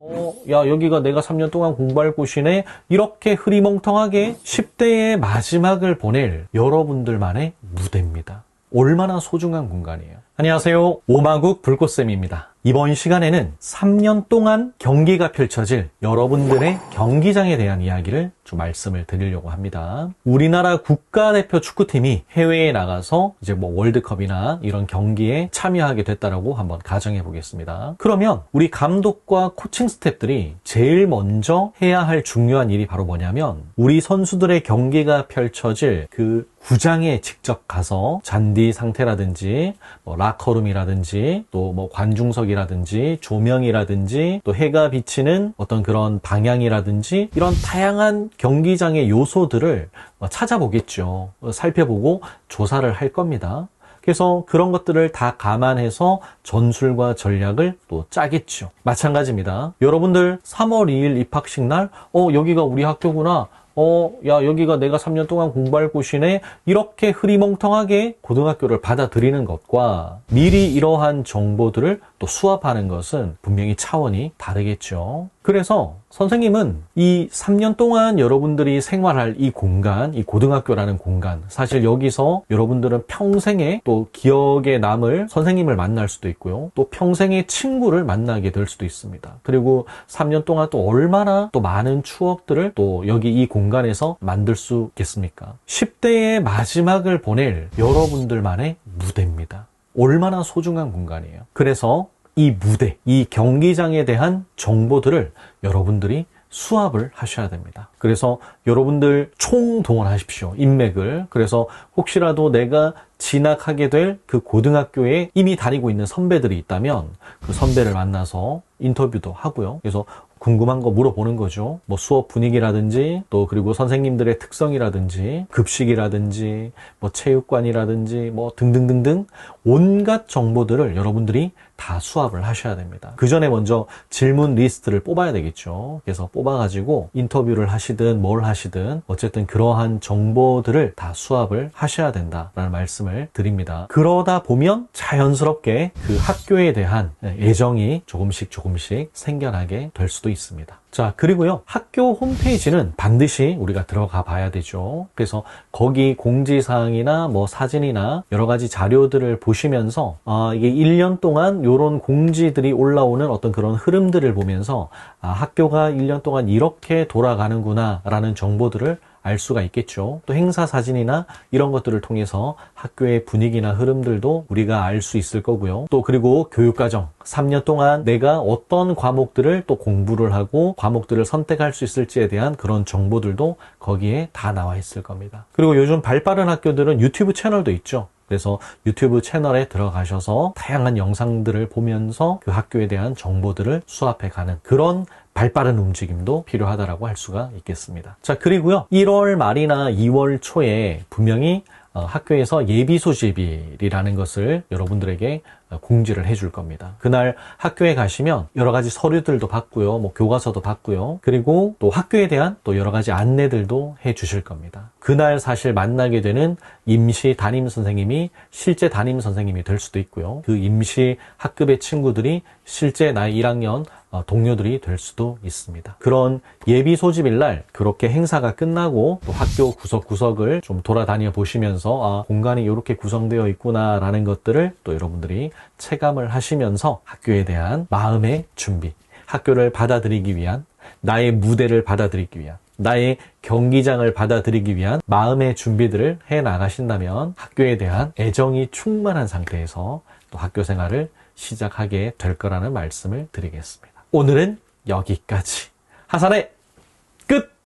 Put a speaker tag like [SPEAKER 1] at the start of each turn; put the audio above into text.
[SPEAKER 1] 어, 야, 여기가 내가 3년 동안 공부할 곳이네. 이렇게 흐리멍텅하게 10대의 마지막을 보낼 여러분들만의 무대입니다. 얼마나 소중한 공간이에요. 안녕하세요. 오마국 불꽃쌤입니다. 이번 시간에는 3년 동안 경기가 펼쳐질 여러분들의 경기장에 대한 이야기를 좀 말씀을 드리려고 합니다. 우리나라 국가대표 축구팀이 해외에 나가서 이제 뭐 월드컵이나 이런 경기에 참여하게 됐다라고 한번 가정해 보겠습니다. 그러면 우리 감독과 코칭 스태프들이 제일 먼저 해야 할 중요한 일이 바로 뭐냐면 우리 선수들의 경기가 펼쳐질 그 구장에 직접 가서 잔디 상태라든지 뭐 라커룸이라든지 또 뭐 관중석이라든지 조명이라든지 또 해가 비치는 어떤 그런 방향이라든지 이런 다양한 경기장의 요소들을 뭐 찾아보겠죠. 어, 살펴보고 조사를 할 겁니다. 그래서 그런 것들을 다 감안해서 전술과 전략을 또 짜겠죠. 마찬가지입니다. 여러분들 3월 2일 입학식 날, 어, 여기가 우리 학교구나. 어, 야, 여기가 내가 3년 동안 공부할 곳이네. 이렇게 흐리멍텅하게 고등학교를 받아들이는 것과 미리 이러한 정보들을 또 수합하는 것은 분명히 차원이 다르겠죠. 그래서 선생님은 이 3년 동안 여러분들이 생활할 이 공간, 이 고등학교라는 공간, 사실 여기서 여러분들은 평생에 또 기억에 남을 선생님을 만날 수도 있고요. 또 평생의 친구를 만나게 될 수도 있습니다. 그리고 3년 동안 또 얼마나 또 많은 추억들을 또 여기 이 공간에서 만들 수 있겠습니까? 10대의 마지막을 보낼 여러분들만의 무대입니다. 얼마나 소중한 공간이에요. 그래서 이 무대, 이 경기장에 대한 정보들을 여러분들이 수합을 하셔야 됩니다. 그래서 여러분들 총 동원하십시오. 인맥을. 그래서 혹시라도 내가 진학하게 될 그 고등학교에 이미 다니고 있는 선배들이 있다면 그 선배를 만나서 인터뷰도 하고요. 그래서 궁금한 거 물어보는 거죠. 뭐 수업 분위기라든지 또 그리고 선생님들의 특성이라든지 급식이라든지 뭐 체육관이라든지 뭐 등등등등 온갖 정보들을 여러분들이 다 수합을 하셔야 됩니다. 그 전에 먼저 질문 리스트를 뽑아야 되겠죠. 그래서 뽑아가지고 인터뷰를 하시든 뭘 하시든 어쨌든 그러한 정보들을 다 수합을 하셔야 된다라는 말씀을 드립니다. 그러다 보면 자연스럽게 그 학교에 대한 애정이 조금씩 조금씩 생겨나게 될 수도 있습니다. 자, 그리고요. 학교 홈페이지는 반드시 우리가 들어가 봐야 되죠. 그래서 거기 공지사항이나 뭐 사진이나 여러 가지 자료들을 보시면서, 아, 이게 1년 동안 요런 공지들이 올라오는 어떤 그런 흐름들을 보면서, 아, 학교가 1년 동안 이렇게 돌아가는구나, 라는 정보들을 알 수가 있겠죠. 또 행사 사진이나 이런 것들을 통해서 학교의 분위기나 흐름들도 우리가 알 수 있을 거고요. 또 그리고 교육과정 3년 동안 내가 어떤 과목들을 또 공부를 하고 과목들을 선택할 수 있을지에 대한 그런 정보들도 거기에 다 나와 있을 겁니다. 그리고 요즘 발빠른 학교들은 유튜브 채널도 있죠. 그래서 유튜브 채널에 들어가셔서 다양한 영상들을 보면서 그 학교에 대한 정보들을 수합해 가는 그런 발빠른 움직임도 필요하다라고 할 수가 있겠습니다. 자, 그리고요. 1월 말이나 2월 초에 분명히 어, 학교에서 예비 소집일이라는 것을 여러분들에게 어, 공지를 해줄 겁니다. 그날 학교에 가시면 여러 가지 서류들도 받고요, 뭐 교과서도 받고요, 그리고 또 학교에 대한 또 여러 가지 안내들도 해 주실 겁니다. 그날 사실 만나게 되는 임시 담임 선생님이 실제 담임 선생님이 될 수도 있고요. 그 임시 학급의 친구들이 실제 나의 1학년 어, 동료들이 될 수도 있습니다. 그런 예비 소집일 날 그렇게 행사가 끝나고 또 학교 구석구석을 좀 돌아다녀 보시면서 아, 공간이 이렇게 구성되어 있구나라는 것들을 또 여러분들이 체감을 하시면서 학교에 대한 마음의 준비, 학교를 받아들이기 위한 나의 무대를 받아들이기 위한 나의 경기장을 받아들이기 위한 마음의 준비들을 해 나가신다면 학교에 대한 애정이 충만한 상태에서 또 학교 생활을 시작하게 될 거라는 말씀을 드리겠습니다. 오늘은 여기까지. 하산의 끝!